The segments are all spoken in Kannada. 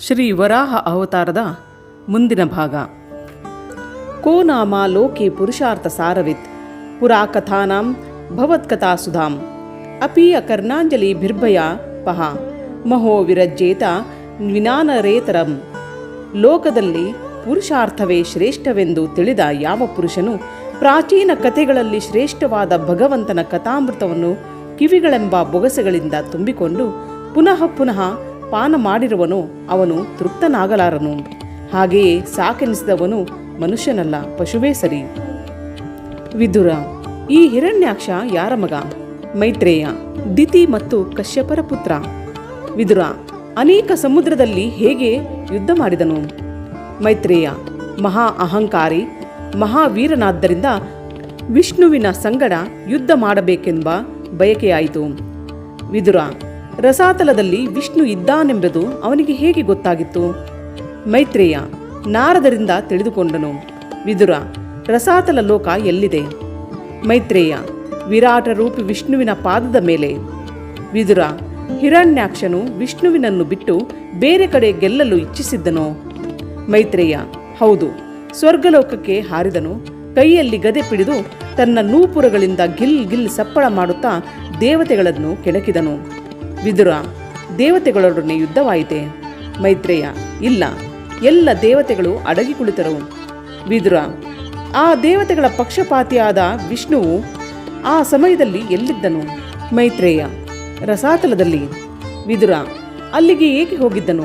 ಶ್ರೀ ವರಾಹ ಅವತಾರದ ಮುಂದಿನ ಭಾಗ. ಕೋ ನಾಮ ಲೋಕೆ ಪುರುಷಾರ್ಥ ಸಾರವಿತ್, ಪುರಾಕಥಾನಾಂ ಭವತ್ಕಥಾ ಭವತ್ಕಥಾಸುಧಾಂ ಅಪಿ ಅಕರ್ಣಾಂಜಲಿ ಭಿರ್ಭಯ ಪಹ ಮಹೋ ವಿರಜ್ಜೇತ ವಿನಾನರೇತರಂ ಲೋಕದಲ್ಲಿ ಪುರುಷಾರ್ಥವೇ ಶ್ರೇಷ್ಠವೆಂದು ತಿಳಿದ ಯಾವ ಪುರುಷನು ಪ್ರಾಚೀನ ಕಥೆಗಳಲ್ಲಿ ಶ್ರೇಷ್ಠವಾದ ಭಗವಂತನ ಕಥಾಮೃತವನ್ನು ಕಿವಿಗಳೆಂಬ ಬೊಗಸೆಗಳಿಂದ ತುಂಬಿಕೊಂಡು ಪುನಃ ಪುನಃ ಪಾನ ಮಾಡಿರುವನು ಅವನು ತೃಪ್ತನಾಗಲಾರನು. ಹಾಗೆಯೇ ಸಾಕೆನಿಸಿದವನು ಮನುಷ್ಯನಲ್ಲ, ಪಶುವೇ ಸರಿ. ವಿದುರ, ಈ ಹಿರಣ್ಯಾಕ್ಷ ಯಾರ ಮಗ? ಮೈತ್ರೇಯ, ದಿತಿ ಮತ್ತು ಕಶ್ಯಪರ ಪುತ್ರ. ವಿದುರ, ಅನೇಕ ಸಮುದ್ರದಲ್ಲಿ ಹೇಗೆ ಯುದ್ಧ ಮಾಡಿದನು? ಮೈತ್ರೇಯ, ಮಹಾ ಅಹಂಕಾರಿ ಮಹಾವೀರನಾದ್ದರಿಂದ ವಿಷ್ಣುವಿನ ಸಂಗಡ ಯುದ್ಧ ಮಾಡಬೇಕೆಂಬ ಬಯಕೆಯಾಯಿತು. ವಿದುರ ರಸಾತಲದಲ್ಲಿ ವಿಷ್ಣು ಇದ್ದಾನೆಂಬುದು ಅವನಿಗೆ ಹೇಗೆ ಗೊತ್ತಾಗಿತ್ತು? ಮೈತ್ರೇಯ ನಾರದರಿಂದ ತಿಳಿದುಕೊಂಡನು. ವಿದುರ, ರಸಾತಲ ಲೋಕ ಎಲ್ಲಿದೆ? ಮೈತ್ರೇಯ, ವಿರಾಟ ರೂಪಿ ವಿಷ್ಣುವಿನ ಪಾದದ ಮೇಲೆ. ವಿದುರ, ಹಿರಣ್ಯಾಕ್ಷನು ವಿಷ್ಣುವಿನನ್ನು ಬಿಟ್ಟು ಬೇರೆ ಕಡೆ ಗೆಲ್ಲಲು ಇಚ್ಛಿಸಿದ್ದನು. ಮೈತ್ರೇಯ, ಹೌದು, ಸ್ವರ್ಗಲೋಕಕ್ಕೆ ಹಾರಿದನು. ಕೈಯಲ್ಲಿ ಗದೆ ಪಿಡಿದು ತನ್ನ ನೂಪುರಗಳಿಂದ ಗಿಲ್ ಗಿಲ್ ಸಪ್ಪಳ ಮಾಡುತ್ತಾ ದೇವತೆಗಳನ್ನು ಕೆಣಕಿದನು. ವಿದುರ, ದೇವತೆಗಳೊಡನೆ ಯುದ್ಧವಾಯಿತೆ? ಮೈತ್ರೇಯ, ಇಲ್ಲ, ಎಲ್ಲ ದೇವತೆಗಳು ಅಡಗಿ ಕುಳಿತರು. ವಿದುರ, ಆ ದೇವತೆಗಳ ಪಕ್ಷಪಾತಿಯಾದ ವಿಷ್ಣುವು ಆ ಸಮಯದಲ್ಲಿ ಎಲ್ಲಿದ್ದನು? ಮೈತ್ರೇಯ, ರಸಾತಲದಲ್ಲಿ. ವಿದುರ, ಅಲ್ಲಿಗೆ ಏಕೆ ಹೋಗಿದ್ದನು?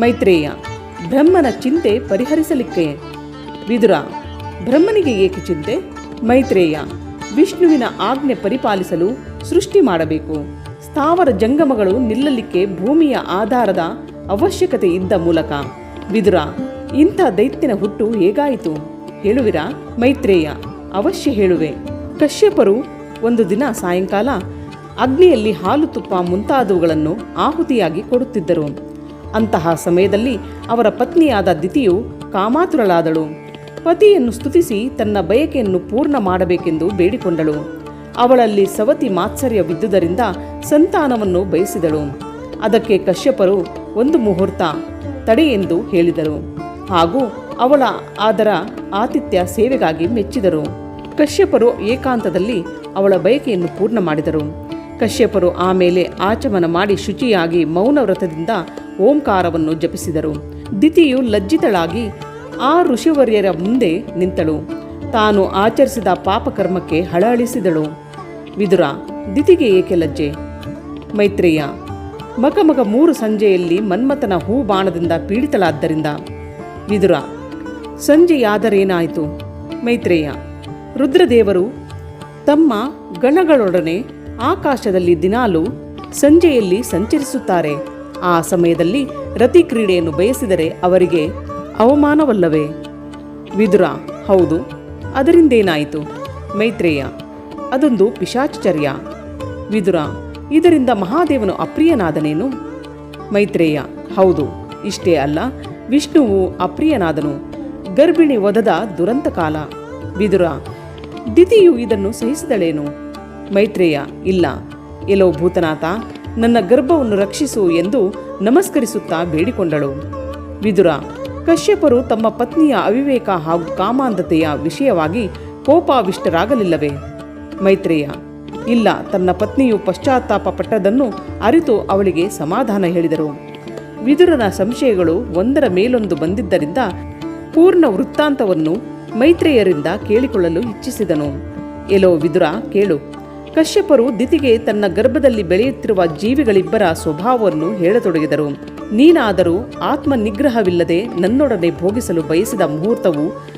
ಮೈತ್ರೇಯ, ಬ್ರಹ್ಮನ ಚಿಂತೆ ಪರಿಹರಿಸಲಿಕ್ಕೆ. ವಿದುರ, ಬ್ರಹ್ಮನಿಗೆ ಏಕೆ ಚಿಂತೆ? ಮೈತ್ರೇಯ, ವಿಷ್ಣುವಿನ ಆಜ್ಞೆ ಪರಿಪಾಲಿಸಲು ಸೃಷ್ಟಿ ಮಾಡಬೇಕು. ಸ್ಥಾವರ ಜಂಗಮಗಳು ನಿಲ್ಲಲಿಕ್ಕೆ ಭೂಮಿಯ ಆಧಾರದ ಅವಶ್ಯಕತೆ ಇದ್ದ ಮೂಲಕ. ವಿದುರ, ಇಂಥ ದೈತ್ಯನ ಹುಟ್ಟು ಹೇಗಾಯಿತು? ಹೇಳುವಿರಾ, ಮೈತ್ರೇಯ, ಅವಶ್ಯ ಹೇಳುವೆ. ಕಶ್ಯಪರು ಒಂದು ದಿನ ಸಾಯಂಕಾಲ ಅಗ್ನಿಯಲ್ಲಿ ಹಾಲು ತುಪ್ಪ ಮುಂತಾದವುಗಳನ್ನು ಆಹುತಿಯಾಗಿ ಕೊಡುತ್ತಿದ್ದರು. ಅಂತಹ ಸಮಯದಲ್ಲಿ ಅವರ ಪತ್ನಿಯಾದ ದಿತಿಯು ಕಾಮಾತುರಳಾದಳು. ಪತಿಯನ್ನು ಸ್ತುತಿಸಿ ತನ್ನ ಬಯಕೆಯನ್ನು ಪೂರ್ಣ ಮಾಡಬೇಕೆಂದು ಬೇಡಿಕೊಂಡಳು. ಅವಳಲ್ಲಿ ಸವತಿ ಮಾತ್ಸರ್ಯವಿದ್ದುದರಿಂದ ಸಂತಾನವನ್ನು ಬಯಸಿದಳು. ಅದಕ್ಕೆ ಕಶ್ಯಪರು, ಒಂದು ಮುಹೂರ್ತ, ತಡೆ ಎಂದು ಹೇಳಿದರು. ಹಾಗೂ ಅವಳ ಅದರ ಆತಿಥ್ಯ ಸೇವೆಗಾಗಿ ಮೆಚ್ಚಿದರು. ಕಶ್ಯಪರು ಏಕಾಂತದಲ್ಲಿ ಅವಳ ಬಯಕೆಯನ್ನು ಪೂರ್ಣ ಮಾಡಿದರು. ಕಶ್ಯಪರು ಆಮೇಲೆ ಆಚಮನ ಮಾಡಿ ಶುಚಿಯಾಗಿ ಮೌನ ವ್ರತದಿಂದ ಓಂಕಾರವನ್ನು ಜಪಿಸಿದರು. ದಿತಿಯು ಲಜ್ಜಿತಳಾಗಿ ಆ ಋಷಿವರ್ಯರ ಮುಂದೆ ನಿಂತಳು. ತಾನು ಆಚರಿಸಿದ ಪಾಪಕರ್ಮಕ್ಕೆ ಹಳಹಳಿಸಿದಳು ವಿದುರ, ದಿತಿಗೆ ಏಕೆ ಲಜ್ಜೆ? ಮೈತ್ರೇಯ ಮಗಮಗ ಮೂರು ಸಂಜೆಯಲ್ಲಿ ಮನ್ಮಥನ ಹೂ ಬಾಣದಿಂದ ಪೀಡಿತಲಾದ್ದರಿಂದ ವಿದುರ, ಸಂಜೆಯಾದರೇನಾಯಿತು? ಮೈತ್ರೇಯ, ರುದ್ರದೇವರು, ತಮ್ಮ ಗಣಗಳೊಡನೆ ಆಕಾಶದಲ್ಲಿ ದಿನಾಲು ಸಂಜೆಯಲ್ಲಿ ಸಂಚರಿಸುತ್ತಾರೆ. ಆ ಸಮಯದಲ್ಲಿ ರತಿ ಕ್ರೀಡೆಯನ್ನು ಬಯಸಿದರೆ ಅವರಿಗೆ ಅವಮಾನವಲ್ಲವೇ? ವಿದುರ, ಹೌದು, ಅದರಿಂದೇನಾಯಿತು? ಮೈತ್ರೇಯ ಅದೊಂದು ಪಿಶಾಚರ್ಯ ವಿದುರ, ಇದರಿಂದ ಮಹಾದೇವನು ಅಪ್ರಿಯನಾದನೇನು? ಮೈತ್ರೇಯ, ಹೌದು, ಇಷ್ಟೇ ಅಲ್ಲ, ವಿಷ್ಣುವು ಅಪ್ರಿಯನಾದನು. ಗರ್ಭಿಣಿ ಒದದ ದುರಂತ ಕಾಲ. ವಿದುರ, ದಿತಿಯು ಇದನ್ನು ಸಹಿಸಿದಳೇನು? ಮೈತ್ರೇಯ, ಇಲ್ಲ. ಎಲ್ಲೋ ಭೂತನಾಥ, ನನ್ನ ಗರ್ಭವನ್ನು ರಕ್ಷಿಸು ಎಂದು ನಮಸ್ಕರಿಸುತ್ತಾ ಬೇಡಿಕೊಂಡಳು. ವಿದುರ, ಕಶ್ಯಪರು ತಮ್ಮ ಪತ್ನಿಯ ಅವಿವೇಕ ಹಾಗೂ ಕಾಮಾಂಧತೆಯ ವಿಷಯವಾಗಿ ಕೋಪಾವಿಷ್ಟರಾಗಲಿಲ್ಲವೇ? ಮೈತ್ರೇಯ. ಇಲ್ಲ, ತನ್ನ ಪತ್ನಿಯು ಪಶ್ಚಾತ್ತಾಪ ಪಟ್ಟದನ್ನು ಅರಿತು ಅವಳಿಗೆ ಸಮಾಧಾನ ಹೇಳಿದರು. ವಿದುರನ ಸಂಶಯಗಳು ಒಂದರ ಮೇಲೊಂದು ಬಂದಿದ್ದರಿಂದ ಪೂರ್ಣ ವೃತ್ತಾಂತವನ್ನು ಮೈತ್ರೇಯರಿಂದ ಕೇಳಿಕೊಳ್ಳಲು ಇಚ್ಛಿಸಿದನು. ಎಲೋ ವಿದುರ, ಕೇಳು. ಕಶ್ಯಪರು ದಿತಿಗೆ ತನ್ನ ಗರ್ಭದಲ್ಲಿ ಬೆಳೆಯುತ್ತಿರುವ ಜೀವಿಗಳಿಬ್ಬರ ಸ್ವಭಾವವನ್ನು ಹೇಳತೊಡಗಿದರು. ನೀನಾದರೂ ಆತ್ಮ ನಿಗ್ರಹವಿಲ್ಲದೆ ನನ್ನೊಡನೆ ಭೋಗಿಸಲು ಬಯಸಿದ ಮುಹೂರ್ತವು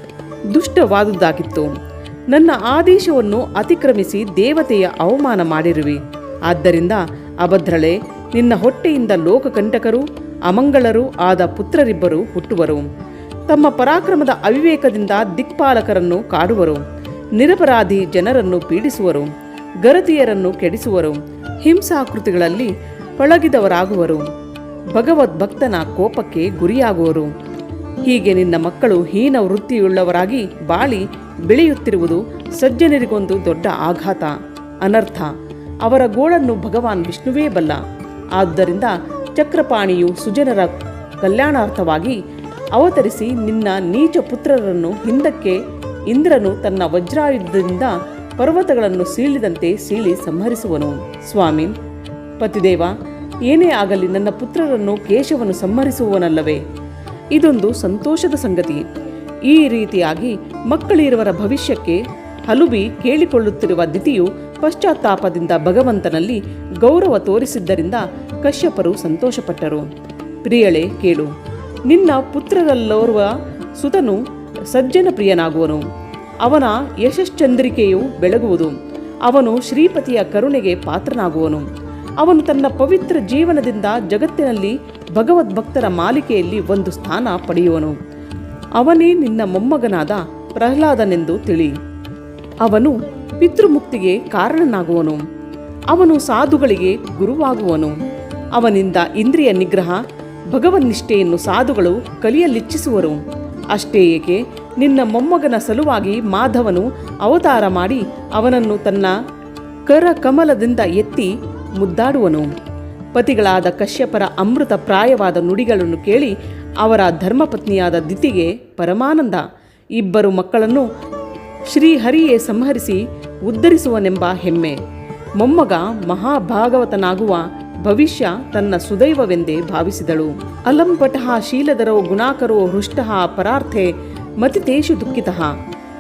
ದುಷ್ಟವಾದುದಾಗಿತ್ತು. ನನ್ನ ಆದೇಶವನ್ನು ಅತಿಕ್ರಮಿಸಿ ದೇವತೆಯ ಅವಮಾನ ಮಾಡಿರುವಿ. ಆದ್ದರಿಂದ, ಅಭದ್ರಳೆ, ನಿನ್ನ ಹೊಟ್ಟೆಯಿಂದ ಲೋಕಕಂಟಕರು ಅಮಂಗಳರು ಆದ ಪುತ್ರರಿಬ್ಬರು ಹುಟ್ಟುವರು. ತಮ್ಮ ಪರಾಕ್ರಮದ ಅವಿವೇಕದಿಂದ ದಿಕ್ಪಾಲಕರನ್ನು ಕಾಡುವರು. ನಿರಪರಾಧಿ ಜನರನ್ನು ಪೀಡಿಸುವರು. ಗರತಿಯರನ್ನು ಕೆಡಿಸುವರು. ಹಿಂಸಾಕೃತಿಗಳಲ್ಲಿ ಪಳಗಿದವರಾಗುವರು. ಭಗವದ್ಭಕ್ತನ ಕೋಪಕ್ಕೆ ಗುರಿಯಾಗುವರು. ಹೀಗೆ ನಿನ್ನ ಮಕ್ಕಳು ಹೀನ ವೃತ್ತಿಯುಳ್ಳವರಾಗಿ ಬಾಳಿ ಬೆಳೆಯುತ್ತಿರುವುದು ಸಜ್ಜನರಿಗೊಂದು ದೊಡ್ಡ ಆಘಾತ, ಅನರ್ಥ. ಅವರ ಗೋಳನ್ನು ಭಗವಾನ್ ವಿಷ್ಣುವೇ ಬಲ್ಲ. ಆದ್ದರಿಂದ ಚಕ್ರಪಾಣಿಯು ಸುಜನರ ಕಲ್ಯಾಣಾರ್ಥವಾಗಿ ಅವತರಿಸಿ ನಿನ್ನ ನೀಚ ಪುತ್ರರನ್ನು ಹಿಂದಕ್ಕೆ, ಇಂದ್ರನು ತನ್ನ ವಜ್ರಾಯುಧದಿಂದ ಪರ್ವತಗಳನ್ನು ಸೀಳಿದಂತೆ ಸೀಳಿ ಸಂಹರಿಸುವನು. ಸ್ವಾಮಿ, ಪತಿದೇವ, ಏನೇ ಆಗಲಿ ನನ್ನ ಪುತ್ರರನ್ನು ಕೇಶವನು ಸಂಹರಿಸುವನಲ್ಲವೇ ಇದೊಂದು ಸಂತೋಷದ ಸಂಗತಿ. ಈ ರೀತಿಯಾಗಿ ಮಕ್ಕಳಿರುವರ ಭವಿಷ್ಯಕ್ಕೆ ಹಲುಬಿ ಕೇಳಿಕೊಳ್ಳುತ್ತಿರುವ ದಿತಿಯು ಪಶ್ಚಾತ್ತಾಪದಿಂದ ಭಗವಂತನಲ್ಲಿ ಗೌರವ ತೋರಿಸಿದ್ದರಿಂದ ಕಶ್ಯಪರು ಸಂತೋಷಪಟ್ಟರು. ಪ್ರಿಯಳೆ ಕೇಳು, ನಿನ್ನ ಪುತ್ರರಲ್ಲೋರ್ವ ಸುತನು ಸಜ್ಜನ ಪ್ರಿಯನಾಗುವನು ಅವನ ಯಶಶ್ಚಂದ್ರಿಕೆಯು ಬೆಳಗುವುದು. ಅವನು ಶ್ರೀಪತಿಯ ಕರುಣೆಗೆ ಪಾತ್ರನಾಗುವನು. ಅವನು ತನ್ನ ಪವಿತ್ರ ಜೀವನದಿಂದ ಜಗತ್ತಿನಲ್ಲಿ ಭಗವದ್ಭಕ್ತರ ಮಾಲಿಕೆಯಲ್ಲಿ ಒಂದು ಸ್ಥಾನ ಪಡೆಯುವನು. ಅವನೇ ನಿನ್ನ ಮೊಮ್ಮಗನಾದ ಪ್ರಹ್ಲಾದನೆಂದು ತಿಳಿ. ಅವನು ಪಿತೃಮುಕ್ತಿಗೆ ಕಾರಣನಾಗುವನು. ಅವನು ಸಾಧುಗಳಿಗೆ ಗುರುವಾಗುವನು. ಅವನಿಂದ ಇಂದ್ರಿಯ ನಿಗ್ರಹ, ಭಗವನ್ನಿಷ್ಠೆಯನ್ನು ಸಾಧುಗಳು ಕಲಿಯಲಿಚ್ಛಿಸುವರು. ಅಷ್ಟೇ ಏಕೆ, ನಿನ್ನ ಮೊಮ್ಮಗನ ಸಲುವಾಗಿ ಮಾಧವನು ಅವತಾರ ಮಾಡಿ ಅವನನ್ನು ತನ್ನ ಕರ ಕಮಲದಿಂದ ಎತ್ತಿ ಮುದ್ದಾಡುವನು. ಪತಿಗಳಾದ ಕಶ್ಯಪರ ಅಮೃತ ಪ್ರಾಯವಾದ ನುಡಿಗಳನ್ನು ಕೇಳಿ ಅವರ ಧರ್ಮಪತ್ನಿಯಾದ ದಿತಿಗೆ ಪರಮಾನಂದ ಇಬ್ಬರು ಮಕ್ಕಳನ್ನು ಶ್ರೀಹರಿಯೇ ಸಂಹರಿಸಿ ಉದ್ಧರಿಸುವನೆಂಬ ಹೆಮ್ಮೆ. ಮೊಮ್ಮಗ ಮಹಾಭಾಗವತನಾಗುವ ಭವಿಷ್ಯ ತನ್ನ ಸುದೈವವೆಂದೇ ಭಾವಿಸಿದಳು. ಅಲಂಪಟಃ ಶೀಲಧರೋ ಗುಣಾಕರೋ ಹೃಷ್ಟಃ ಪರಾರ್ಥೆ ಮತಿತೇಷು ದುಃಖಿತಃ.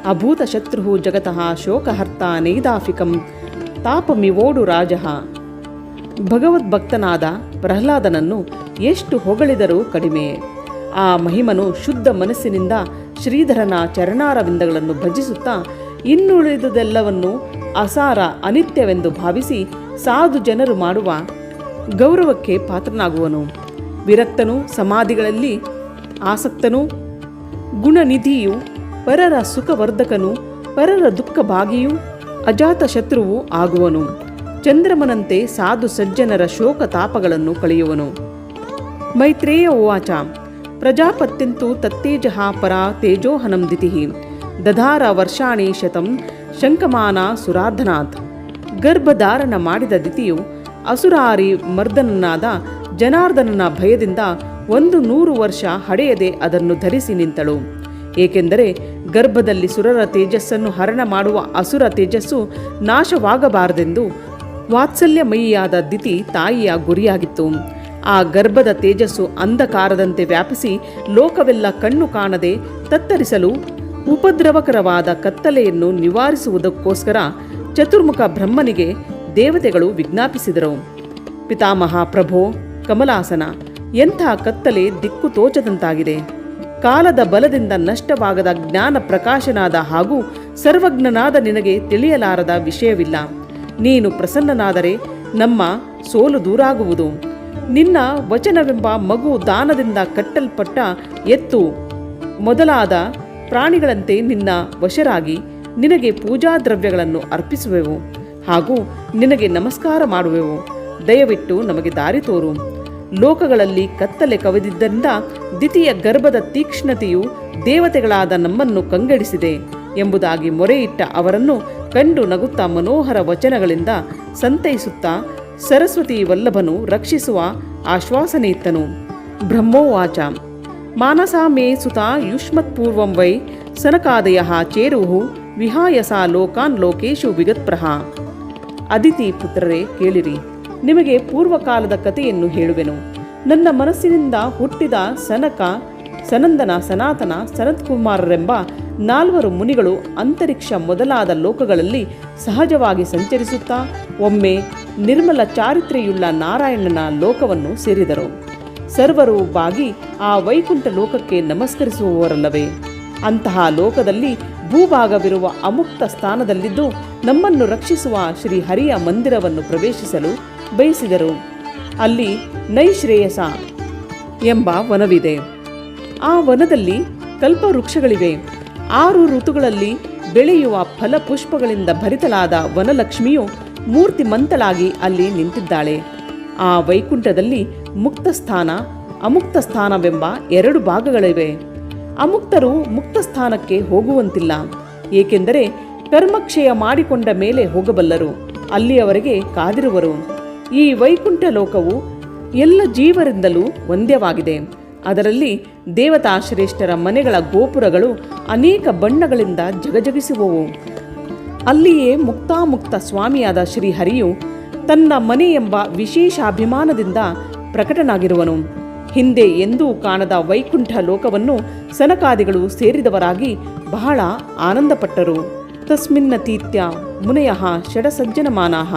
ಅಭೂತ ಶತ್ರು ಜಗತಃ ಶೋಕಹರ್ತ ನೈದಾಫಿಕಂ ತಾಪಮಿವೋಡು ರಾಜ. ಭಗವದ್ಭಕ್ತನಾದ ಪ್ರಹ್ಲಾದನನ್ನು ಎಷ್ಟು ಹೊಗಳಿದರೂ ಕಡಿಮೆ. ಆ ಮಹಿಮನು ಶುದ್ಧ ಮನಸ್ಸಿನಿಂದ ಶ್ರೀಧರನ ಚರಣಾರವಿಂದಗಳನ್ನು ಭಜಿಸುತ್ತಾ ಇನ್ನುಳಿದುದೆಲ್ಲವನ್ನು ಅಸಾರ ಅನಿತ್ಯವೆಂದು ಭಾವಿಸಿ ಸಾಧು ಜನರು ಮಾಡುವ ಗೌರವಕ್ಕೆ ಪಾತ್ರನಾಗುವನು. ವಿರಕ್ತನು ಸಮಾಧಿಗಳಲ್ಲಿ ಆಸಕ್ತನು ಗುಣನಿಧಿಯು ಪರರ ಸುಖವರ್ಧಕನು ಪರರ ದುಃಖ ಭಾಗಿಯೂ ಅಜಾತ ಶತ್ರುವು ಆಗುವನು. ಚಂದ್ರಮನಂತೆ ಸಾಧು ಸಜ್ಜನರ ಶೋಕ ತಾಪಗಳನ್ನು ಕಳೆಯುವನು. ಮೈತ್ರೇಯ ಉವಾಚ ಪ್ರಜಾಪತ್ಯಂತು ತತ್ತೇಜ ಪರ ದಿತಿ. ದಧಾರ ವರ್ಷಾಣಿ ಶತಂ ಶಂಕಮಾನ ಸುರಾಧನಾಥ್. ಗರ್ಭಧಾರಣ ಮಾಡಿದ ದಿತಿಯು ಅಸುರಾರಿ ಮರ್ದನನಾದ ಜನಾರ್ದನನ ಭಯದಿಂದ ಒಂದು ನೂರು ವರ್ಷ ಹಡೆಯದೆ ಅದನ್ನು ಧರಿಸಿ ನಿಂತಳು. ಏಕೆಂದರೆ ಗರ್ಭದಲ್ಲಿ ಸುರರ ತೇಜಸ್ಸನ್ನು ಹರಣ ಮಾಡುವ ಅಸುರ ತೇಜಸ್ಸು ನಾಶವಾಗಬಾರದೆಂದು ವಾತ್ಸಲ್ಯಮಯಿಯಾದ ದಿತಿ ತಾಯಿಯ ಗುರಿಯಾಗಿತ್ತು. ಆ ಗರ್ಭದ ತೇಜಸ್ಸು ಅಂಧಕಾರದಂತೆ ವ್ಯಾಪಿಸಿ ಲೋಕವೆಲ್ಲ ಕಣ್ಣು ಕಾಣದೆ ತತ್ತರಿಸಲು ಉಪದ್ರವಕರವಾದ ಕತ್ತಲೆಯನ್ನು ನಿವಾರಿಸುವುದಕ್ಕೋಸ್ಕರ ಚತುರ್ಮುಖ ಬ್ರಹ್ಮನಿಗೆ ದೇವತೆಗಳು ವಿಜ್ಞಾಪಿಸಿದರು. ಪಿತಾಮಹ, ಪ್ರಭೋ, ಕಮಲಾಸನ, ಎಂಥ ಕತ್ತಲೆ ದಿಕ್ಕು ತೋಚದಂತಾಗಿದೆ. ಕಾಲದ ಬಲದಿಂದ ನಷ್ಟವಾಗದ ಜ್ಞಾನ ಪ್ರಕಾಶನಾದ ಹಾಗೂ ಸರ್ವಜ್ಞನಾದ ನಿನಗೆ ತಿಳಿಯಲಾರದ ವಿಷಯವಿಲ್ಲ. ನೀನು ಪ್ರಸನ್ನನಾದರೆ ನಮ್ಮ ಸೋಲು ದೂರಾಗುವುದು. ನಿನ್ನ ವಚನವೆಂಬ ಮಗು ದಾನದಿಂದ ಕಟ್ಟಲ್ಪಟ್ಟ ಎತ್ತು ಮೊದಲಾದ ಪ್ರಾಣಿಗಳಂತೆ ನಿನ್ನ ವಶರಾಗಿ ನಿನಗೆ ಪೂಜಾ ದ್ರವ್ಯಗಳನ್ನು ಅರ್ಪಿಸುವೆವು ಹಾಗೂ ನಿನಗೆ ನಮಸ್ಕಾರ ಮಾಡುವೆವು. ದಯವಿಟ್ಟು ನಮಗೆ ದಾರಿ ತೋರು. ಲೋಕಗಳಲ್ಲಿ ಕತ್ತಲೆ ಕವಿದಿದ್ದರಿಂದ ದ್ವಿತೀಯ ಗರ್ಭದ ತೀಕ್ಷ್ಣತೆಯು ದೇವತೆಗಳಾದ ನಮ್ಮನ್ನು ಕಂಗೆಡಿಸಿದೆ ಎಂಬುದಾಗಿ ಮೊರೆಯಿಟ್ಟ ಅವರನ್ನು ಕಂಡು ನಗುತ್ತಾ ಮನೋಹರ ವಚನಗಳಿಂದ ಸಂತೈಸುತ್ತಾ ಸರಸ್ವತಿ ವಲ್ಲಭನು ರಕ್ಷಿಸುವ ಆಶ್ವಾಸನೆ ಇತ್ತನು ಬ್ರಹ್ಮೋವಾಚ. ಮಾನಸಾ ಮೇ ಸುತ ಯುಷ್ಮತ್ಪೂರ್ವಂ ವೈ ಸನಕಾದಯ ಚೇರುಹು ವಿಹಾಯಸ ಲೋಕಾನ್ ಲೋಕೇಶು ವಿಗತ್ಪ್ರಹ. ಅದಿತಿ ಪುತ್ರರೇ, ಕೇಳಿರಿ. ನಿಮಗೆ ಪೂರ್ವಕಾಲದ ಕಥೆಯನ್ನು ಹೇಳುವೆನು. ನನ್ನ ಮನಸ್ಸಿನಿಂದ ಹುಟ್ಟಿದ ಸನಕ ಸನಂದನ, ಸನಾತನ ಸನತ್ಕುಮಾರರೆಂಬ ನಾಲ್ವರು ಮುನಿಗಳು ಅಂತರಿಕ್ಷ ಮೊದಲಾದ ಲೋಕಗಳಲ್ಲಿ ಸಹಜವಾಗಿ ಸಂಚರಿಸುತ್ತಾ, ಒಮ್ಮೆ ನಿರ್ಮಲ ಚಾರಿತ್ರೆಯುಳ್ಳ ನಾರಾಯಣನ ಲೋಕವನ್ನು ಸೇರಿದರು. ಸರ್ವರು ಬಾಗಿ ಆ ವೈಕುಂಠ ಲೋಕಕ್ಕೆ ನಮಸ್ಕರಿಸುವವರಲ್ಲವೇ? ಅಂತಹ ಲೋಕದಲ್ಲಿ ಭೂಭಾಗವಿರುವ ಅಮುಕ್ತ ಸ್ಥಾನದಲ್ಲಿದ್ದು ನಮ್ಮನ್ನು ರಕ್ಷಿಸುವ ಶ್ರೀ ಹರಿಯ ಮಂದಿರವನ್ನು ಪ್ರವೇಶಿಸಲು ಬಯಸಿದರು. ಅಲ್ಲಿ ನೈಶ್ರೇಯಸ ಎಂಬ ವನವಿದೆ. ಆ ವನದಲ್ಲಿ ಕಲ್ಪವೃಕ್ಷಗಳಿವೆ. ಆರು ಋತುಗಳಲ್ಲಿ ಬೆಳೆಯುವ ಫಲಪುಷ್ಪಗಳಿಂದ ಭರಿತಲಾದ ವನಲಕ್ಷ್ಮಿಯು ಮೂರ್ತಿಮಂತಳಾಗಿ ಅಲ್ಲಿ ನಿಂತಿದ್ದಾಳೆ. ಆ ವೈಕುಂಠದಲ್ಲಿ ಮುಕ್ತ ಸ್ಥಾನ, ಅಮುಕ್ತ ಸ್ಥಾನವೆಂಬ ಎರಡು ಭಾಗಗಳಿವೆ. ಅಮುಕ್ತರು ಮುಕ್ತ ಸ್ಥಾನಕ್ಕೆ ಹೋಗುವಂತಿಲ್ಲ. ಏಕೆಂದರೆ ಕರ್ಮಕ್ಷಯ ಮಾಡಿಕೊಂಡ ಮೇಲೆ ಹೋಗಬಲ್ಲರು, ಅಲ್ಲಿಯವರೆಗೆ ಕಾದಿರುವರು. ಈ ವೈಕುಂಠ ಲೋಕವು ಎಲ್ಲ ಜೀವರಿಂದಲೂ ಒಂದ್ಯವಾಗಿದೆ. ಅದರಲ್ಲಿ ದೇವತಾಶ್ರೇಷ್ಠರ ಮನೆಗಳ ಗೋಪುರಗಳು ಅನೇಕ ಬಣ್ಣಗಳಿಂದ ಜಗಜಗಿಸುವವು. ಅಲ್ಲಿಯೇ ಮುಕ್ತಾಮುಕ್ತ ಸ್ವಾಮಿಯಾದ ಶ್ರೀಹರಿಯು ತನ್ನ ಮನೆ ಎಂಬ ವಿಶೇಷಾಭಿಮಾನದಿಂದ ಪ್ರಕಟನಾಗಿರುವನು. ಹಿಂದೆ ಎಂದೂ ಕಾಣದ ವೈಕುಂಠ ಲೋಕವನ್ನು ಸನಕಾದಿಗಳು ಸೇರಿದವರಾಗಿ ಬಹಳ ಆನಂದಪಟ್ಟರು. ತಸ್ಮಿನ್ನತೀತ್ಯ ಮುನಯ ಷಡಸಜ್ಜನಮಾನಾಹ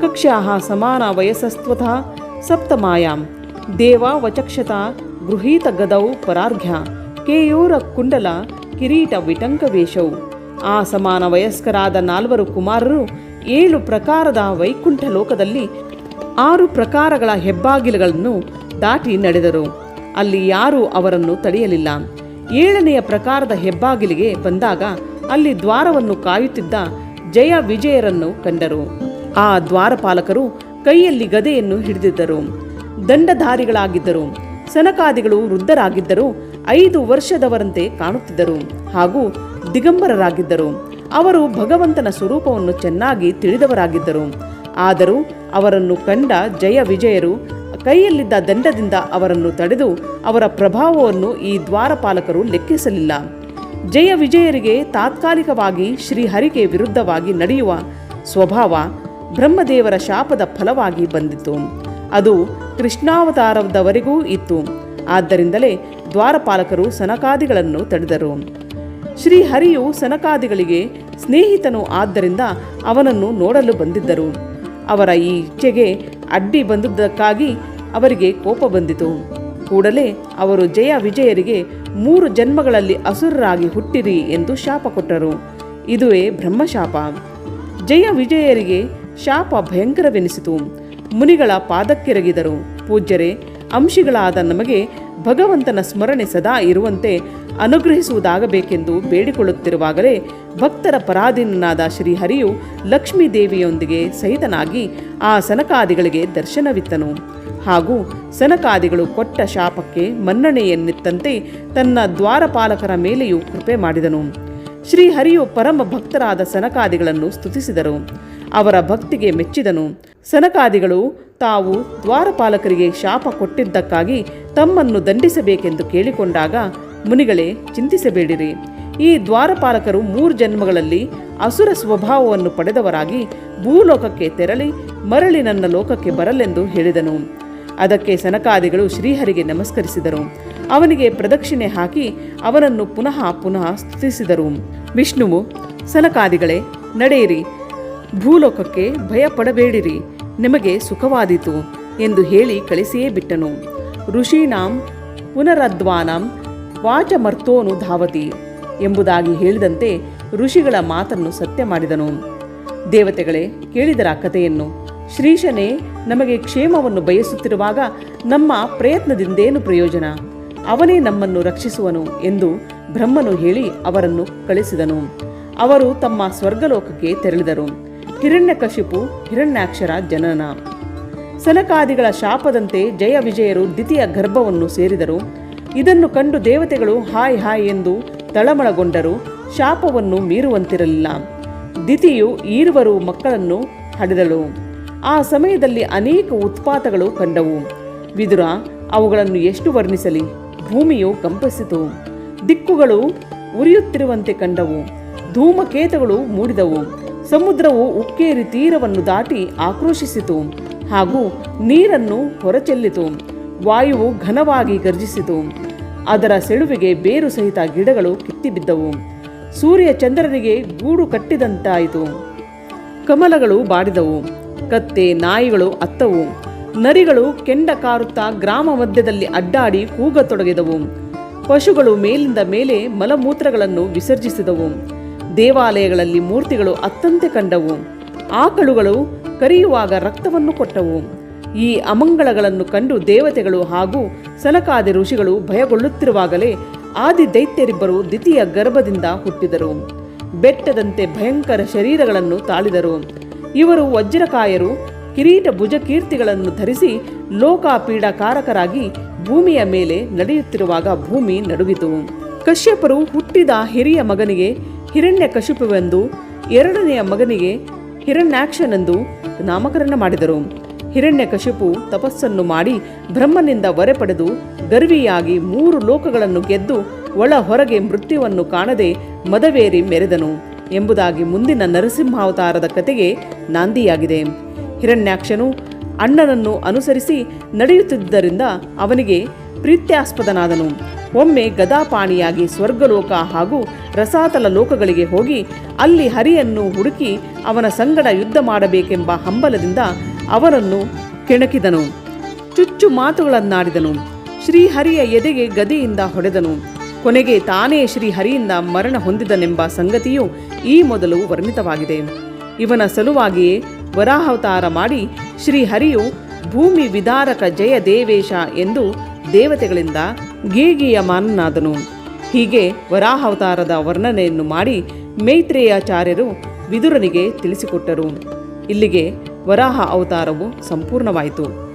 ಕಕ್ಷ್ಯಾ ಸಮಾನ ವಯಸ್ಸಸ್ತ್ವತಃ ಸಪ್ತಮಾಯಾಂ. ದೇವಾ ವಚಕ್ಷತ ಗೃಹೀತ ಗದೌ ಪರಾರ್ಘ್ಯ, ಕೇಯೂರ ಕುಂಡಲ, ಕಿರೀಟ ವಿಟಂಕವೇಶೌ ಆ ಸಮಾನ ವಯಸ್ಕರಾದ ನಾಲ್ವರು ಕುಮಾರರು ಏಳು ಪ್ರಕಾರದ ವೈಕುಂಠ ಲೋಕದಲ್ಲಿ ಆರು ಪ್ರಕಾರಗಳ ಹೆಬ್ಬಾಗಿಲುಗಳನ್ನು ದಾಟಿ ನಡೆದರು. ಅಲ್ಲಿ ಯಾರೂ ಅವರನ್ನು ತಡೆಯಲಿಲ್ಲ. ಏಳನೆಯ ಪ್ರಕಾರದ ಹೆಬ್ಬಾಗಿಲಿಗೆ ಬಂದಾಗ ಅಲ್ಲಿ ದ್ವಾರವನ್ನು ಕಾಯುತ್ತಿದ್ದ ಜಯ ವಿಜಯರನ್ನು ಕಂಡರು. ಆ ದ್ವಾರಪಾಲಕರು ಕೈಯಲ್ಲಿ ಗದೆಯನ್ನು ಹಿಡಿದಿದ್ದರು. ದಂಡಧಾರಿಗಳಾಗಿದ್ದರು. ಸನಕಾದಿಗಳು ವೃದ್ಧರಾಗಿದ್ದರು, ಐದು ವರ್ಷದವರಂತೆ ಕಾಣುತ್ತಿದ್ದರು ಹಾಗೂ ದಿಗಂಬರರಾಗಿದ್ದರು. ಅವರು ಭಗವಂತನ ಸ್ವರೂಪವನ್ನು ಚೆನ್ನಾಗಿ ತಿಳಿದವರಾಗಿದ್ದರು. ಆದರೂ ಅವರನ್ನು ಕಂಡ ಜಯ ವಿಜಯರು ಕೈಯಲ್ಲಿದ್ದ ದಂಡದಿಂದ ಅವರನ್ನು ತಡೆದು ಅವರ ಪ್ರಭಾವವನ್ನು ಈ ದ್ವಾರಪಾಲಕರು ಲೆಕ್ಕಿಸಲಿಲ್ಲ. ಜಯ ವಿಜಯರಿಗೆ ತಾತ್ಕಾಲಿಕವಾಗಿ ಶ್ರೀಹರಿಗೆ ವಿರುದ್ಧವಾಗಿ ನಡೆಯುವ ಸ್ವಭಾವ ಬ್ರಹ್ಮದೇವರ ಶಾಪದ ಫಲವಾಗಿ ಬಂದಿತು. ಅದು ಕೃಷ್ಣಾವತಾರದವರೆಗೂ ಇತ್ತು. ಆದ್ದರಿಂದಲೇ ದ್ವಾರಪಾಲಕರು ಸನಕಾದಿಗಳನ್ನು ತಡೆದರು. ಶ್ರೀಹರಿಯು ಸನಕಾದಿಗಳಿಗೆ ಸ್ನೇಹಿತನು ಆದ್ದರಿಂದ ಅವನನ್ನು ನೋಡಲು ಬಂದಿದ್ದರು. ಅವರ ಈ ಇಚ್ಛೆಗೆ ಅಡ್ಡಿ ಬಂದುದಕ್ಕಾಗಿ ಅವರಿಗೆ ಕೋಪ ಬಂದಿತು. ಕೂಡಲೇ ಅವರು ಜಯ ವಿಜಯರಿಗೆ ಮೂರು ಜನ್ಮಗಳಲ್ಲಿ ಅಸುರರಾಗಿ ಹುಟ್ಟಿರಿ ಎಂದು ಶಾಪ ಕೊಟ್ಟರು. ಇದುವೇ ಬ್ರಹ್ಮಶಾಪ. ಜಯ ವಿಜಯರಿಗೆ ಶಾಪ ಭಯಂಕರವೆನಿಸಿತು. ಮುನಿಗಳ ಪಾದಕ್ಕೆರಗಿದರು. ಪೂಜ್ಯರೇ, ಅಂಶಿಗಳಾದ ನಮಗೆ ಭಗವಂತನ ಸ್ಮರಣೆ ಸದಾ ಇರುವಂತೆ ಅನುಗ್ರಹಿಸುವುದಾಗಬೇಕೆಂದು ಬೇಡಿಕೊಳ್ಳುತ್ತಿರುವಾಗಲೇ ಭಕ್ತರ ಪರಾಧೀನನಾದ ಶ್ರೀಹರಿಯು ಲಕ್ಷ್ಮೀದೇವಿಯೊಂದಿಗೆ ಸಹಿತನಾಗಿ ಆ ಸನಕಾದಿಗಳಿಗೆ ದರ್ಶನವಿತ್ತನು. ಹಾಗೂ ಸನಕಾದಿಗಳು ಕೊಟ್ಟ ಶಾಪಕ್ಕೆ ಮನ್ನಣೆಯನ್ನಿತ್ತಂತೆ ತನ್ನ ದ್ವಾರಪಾಲಕರ ಮೇಲೆಯೂ ಕೃಪೆ ಮಾಡಿದನು. ಶ್ರೀಹರಿಯು ಪರಮ ಭಕ್ತರಾದ ಸನಕಾದಿಗಳನ್ನು ಸ್ತುತಿಸಿದರು. ಅವರ ಭಕ್ತಿಗೆ ಮೆಚ್ಚಿದನು. ಸನಕಾದಿಗಳು ತಾವು ದ್ವಾರಪಾಲಕರಿಗೆ ಶಾಪ ಕೊಟ್ಟಿದ್ದಕ್ಕಾಗಿ ತಮ್ಮನ್ನು ದಂಡಿಸಬೇಕೆಂದು ಕೇಳಿಕೊಂಡಾಗ, ಮುನಿಗಳೇ, ಚಿಂತಿಸಬೇಡಿರಿ. ಈ ದ್ವಾರಪಾಲಕರು ಮೂರು ಜನ್ಮಗಳಲ್ಲಿ ಅಸುರ ಸ್ವಭಾವವನ್ನು ಪಡೆದವರಾಗಿ ಭೂಲೋಕಕ್ಕೆ ತೆರಳಿ ಮರಳಿ ನನ್ನ ಲೋಕಕ್ಕೆ ಬರಲೆಂದು ಹೇಳಿದನು. ಅದಕ್ಕೆ ಸನಕಾದಿಗಳು ಶ್ರೀಹರಿಗೆ ನಮಸ್ಕರಿಸಿದರು. ಅವನಿಗೆ ಪ್ರದಕ್ಷಿಣೆ ಹಾಕಿ ಅವನನ್ನು ಪುನಃ ಪುನಃ ಸ್ತುತಿಸಿದರು. ವಿಷ್ಣುವು, ಸನಕಾದಿಗಳೇ, ನಡೆಯಿರಿ. ಭೂಲೋಕಕ್ಕೆ ಭಯಪಡಬೇಡಿರಿ, ನಿಮಗೆ ಸುಖವಾದೀತು ಎಂದು ಹೇಳಿ ಕಳಿಸಿಯೇ ಬಿಟ್ಟನು. ಋಷೀಣಾಂ ಪುನರದ್ವಾನಂ ವಾಚಮರ್ತೋನು ಧಾವತಿ ಎಂಬುದಾಗಿ ಹೇಳಿದಂತೆ ಋಷಿಗಳ ಮಾತನ್ನು ಸತ್ಯ ಮಾಡಿದನು. ದೇವತೆಗಳೇ, ಕೇಳಿದರ ಕಥೆಯನ್ನು? ಶ್ರೀಶನೇ, ನಮಗೆ ಕ್ಷೇಮವನ್ನು ಬಯಸುತ್ತಿರುವಾಗ ನಮ್ಮ ಪ್ರಯತ್ನದಿಂದೇನು ಪ್ರಯೋಜನ? ಅವನೇ ನಮ್ಮನ್ನು ರಕ್ಷಿಸುವನು ಎಂದು ಬ್ರಹ್ಮನು ಹೇಳಿ ಅವರನ್ನು ಕಳಿಸಿದನು. ಅವರು ತಮ್ಮ ಸ್ವರ್ಗಲೋಕಕ್ಕೆ ತೆರಳಿದರು. ಹಿರಣ್ಯಕಶಿಪು ಹಿರಣ್ಯಾಕ್ಷರ ಜನನ. ಸನಕಾದಿಗಳ ಶಾಪದಂತೆ ಜಯ ವಿಜಯರು ದ್ವಿತೀಯ ಗರ್ಭವನ್ನು ಸೇರಿದರು. ಇದನ್ನು ಕಂಡು ದೇವತೆಗಳು ಹಾಯ್ ಹಾಯ್ ಎಂದು ತಳಮಳಗೊಂಡರು. ಶಾಪವನ್ನು ಮೀರುವಂತಿರಲಿಲ್ಲ. ದಿತಿಯು ಈರುವರು ಮಕ್ಕಳನ್ನು ಹಡೆದಳು. ಆ ಸಮಯದಲ್ಲಿ ಅನೇಕ ಉತ್ಪಾತಗಳು ಕಂಡವು. ವಿದುರ, ಅವುಗಳನ್ನು ಎಷ್ಟು ವರ್ಣಿಸಲಿ? ಭೂಮಿಯು ಕಂಪಿಸಿತು. ದಿಕ್ಕುಗಳು ಉರಿಯುತ್ತಿರುವಂತೆ ಕಂಡವು. ಧೂಮಕೇತಗಳು ಮೂಡಿದವು. ಸಮುದ್ರವು ಉಕ್ಕೇರಿ ತೀರವನ್ನು ದಾಟಿ ಆಕ್ರೋಶಿಸಿತು ಹಾಗೂ ನೀರನ್ನು ಹೊರಚೆಲ್ಲಿತು. ವಾಯುವು ಘನವಾಗಿ ಗರ್ಜಿಸಿತು ಅದರ ಸೆಳುವಿಗೆ ಬೇರು ಸಹಿತ ಗಿಡಗಳು ಕಿತ್ತಿಬಿದ್ದವು. ಸೂರ್ಯ ಚಂದ್ರನಿಗೆ ಗೂಡು ಕಟ್ಟಿದಂತಾಯಿತು. ಕಮಲಗಳು ಬಾಡಿದವು. ಕತ್ತೆ, ನಾಯಿಗಳು ಅತ್ತವು. ನರಿಗಳು ಕೆಂಡ ಕಾರುತ್ತಾ ಗ್ರಾಮ ಮಧ್ಯದಲ್ಲಿ ಅಡ್ಡಾಡಿ ಕೂಗತೊಡಗಿದವು. ಪಶುಗಳು ಮೇಲಿಂದ ಮೇಲೆ ಮಲಮೂತ್ರಗಳನ್ನು ವಿಸರ್ಜಿಸಿದವು. ದೇವಾಲಯಗಳಲ್ಲಿ ಮೂರ್ತಿಗಳು ಅತ್ತಂತೆ ಕಂಡವು. ಆಕಳುಗಳು ಕರೆಯುವಾಗ ರಕ್ತವನ್ನು ಕೊಟ್ಟವು. ಈ ಅಮಂಗಳಗಳನ್ನು ಕಂಡು ದೇವತೆಗಳು ಹಾಗೂ ಸನಕಾದಿ ಋಷಿಗಳು ಭಯಗೊಳ್ಳುತ್ತಿರುವಾಗಲೇ ಆದಿ ದೈತ್ಯರಿಬ್ಬರು ದ್ವಿತೀಯ ಗರ್ಭದಿಂದ ಹುಟ್ಟಿದರು. ಬೆಟ್ಟದಂತೆ ಭಯಂಕರ ಶರೀರಗಳನ್ನು ತಾಳಿದರು. ಇವರು ವಜ್ರಕಾಯರು ಕಿರೀಟ ಭುಜಕೀರ್ತಿಗಳನ್ನು ಧರಿಸಿ ಲೋಕಾಪೀಡಕಾರಕರಾಗಿ ಭೂಮಿಯ ಮೇಲೆ ನಡೆಯುತ್ತಿರುವಾಗ ಭೂಮಿ ನಡುಗಿತು. ಕಶ್ಯಪರು ಹುಟ್ಟಿದ ಹಿರಿಯ ಮಗನಿಗೆ ಹಿರಣ್ಯ ಕಶಿಪುವೆಂದು ಎರಡನೆಯ ಮಗನಿಗೆ ಹಿರಣ್ಯಾಕ್ಷನೆಂದು ನಾಮಕರಣ ಮಾಡಿದರು. ಹಿರಣ್ಯಕಶಿಪು ತಪಸ್ಸನ್ನು ಮಾಡಿ ಬ್ರಹ್ಮನಿಂದ ವರೆ ಪಡೆದು ಗರ್ವಿಯಾಗಿ ಮೂರು ಲೋಕಗಳನ್ನು ಗೆದ್ದು ಒಳ ಹೊರಗೆ ಮೃತ್ಯುವನ್ನು ಕಾಣದೆ ಮದವೇರಿ ಮೆರೆದನು ಎಂಬುದಾಗಿ ಮುಂದಿನ ನರಸಿಂಹಾವತಾರದ ಕತೆಗೆ ನಾಂದಿಯಾಗಿದೆ. ಹಿರಣ್ಯಾಕ್ಷನು ಅಣ್ಣನನ್ನು ಅನುಸರಿಸಿ ನಡೆಯುತ್ತಿದ್ದರಿಂದ ಅವನಿಗೆ ಪ್ರೀತ್ಯಾಸ್ಪದನಾದನು. ಒಮ್ಮೆ ಗದಾಪಾಣಿಯಾಗಿ ಸ್ವರ್ಗಲೋಕ ಹಾಗೂ ರಸಾತಲ ಲೋಕಗಳಿಗೆ ಹೋಗಿ ಅಲ್ಲಿ ಹರಿಯನ್ನು ಹುಡುಕಿ ಅವನ ಸಂಗಡ ಯುದ್ಧ ಮಾಡಬೇಕೆಂಬ ಹಂಬಲದಿಂದ ಅವರನ್ನು ಕೆಣಕಿದನು. ಚುಚ್ಚು ಮಾತುಗಳನ್ನಾಡಿದನು. ಶ್ರೀಹರಿಯ ಎದೆಗೆ ಗದೆಯಿಂದ ಹೊಡೆದನು. ಕೊನೆಗೆ ತಾನೇ ಶ್ರೀಹರಿಯಿಂದ ಮರಣ ಹೊಂದಿದನೆಂಬ ಸಂಗತಿಯು ಈ ಮೊದಲು ವರ್ಣಿತವಾಗಿದೆ. ಇವನ ಸಲುವಾಗಿಯೇ ವರಾಹವತಾರ ಮಾಡಿ ಶ್ರೀಹರಿಯು ಭೂಮಿ ವಿದಾರಕ ಜಯ ದೇವೇಶ ಎಂದು ದೇವತೆಗಳಿಂದ ಗೇಗಿಯಮಾನನಾದನು ಹೀಗೆ ವರಾಹಾವತಾರದ ವರ್ಣನೆಯನ್ನು ಮಾಡಿ ಮೈತ್ರೇಯಾಚಾರ್ಯರು ವಿದುರನಿಗೆ ತಿಳಿಸಿಕೊಟ್ಟರು. ಇಲ್ಲಿಗೆ ವರಾಹ ಅವತಾರವು ಸಂಪೂರ್ಣವಾಯಿತು.